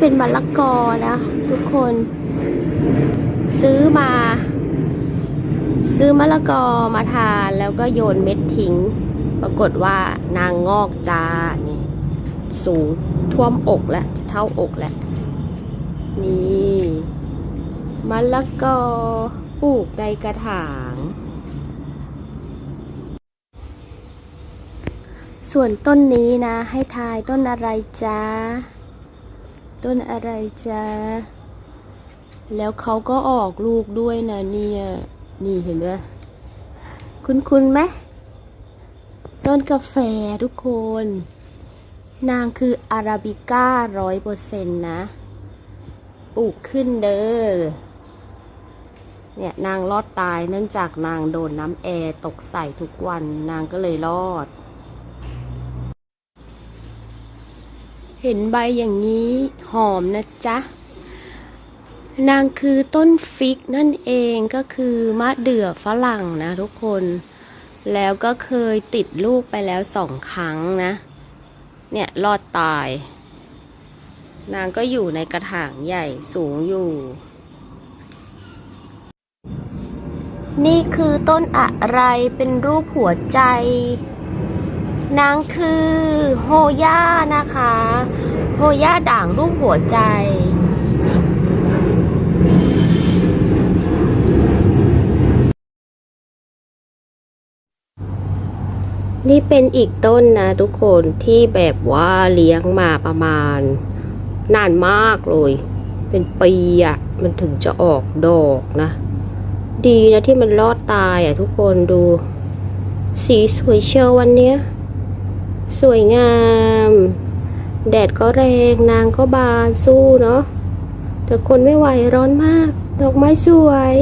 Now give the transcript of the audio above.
เป็นมะละกอนะทุกคน ซื้อมา ซื้อมะละกอมาทานแล้วก็โยนเม็ดทิ้ง ปรากฏว่านางงอกจ้านี่ สูงท่วมอกแล้วจะเท่าอกแล้ว นี่มะละกอปลูกในกระถางส่วนต้นนี้นะให้ทายต้นอะไรจ้า ต้นอะไรจ้าแล้วเขาก็ออกลูกด้วยนะเนี่ย นี่เห็นไหมคุณคุณไหมต้นกาแฟทุกคน นางคืออาราบิก้าร้อยเปอร์เซ็นต์นะ ปลูกขึ้นเด้อ เนี่ยนางรอดตายเนื่องจากนางโดนน้ำแอร์ตกใส่ทุกวันนางก็เลยรอด เห็นใบอย่างนี้หอมนะจ๊ะ นางคือต้นฟิกนั่นเองก็คือมะเดื่อฝรั่งนะทุกคน แล้วก็เคยติดลูกไปแล้วสองครั้งนะ เนี่ยรอดตาย นางก็อยู่ในกระถางใหญ่สูงอยู่ นี่คือต้นอะไรเป็นรูปหัวใจ นางคือโฮย่านะคะ โฮย่าด่างรูปหัวใจ นี่เป็นอีกต้นนะทุกคนที่แบบว่าเลี้ยงมาประมาณ นานมากเลย เป็นปีอะมันถึงจะออกดอกนะ ดีนะที่มันรอดตายอะทุกคนดู สีสวยเชียววันเนี้ย สวยงาม แดดก็แรงนางก็บานสู้เนาะแต่คนไม่ไหวร้อนมาก ดอกไม้สวย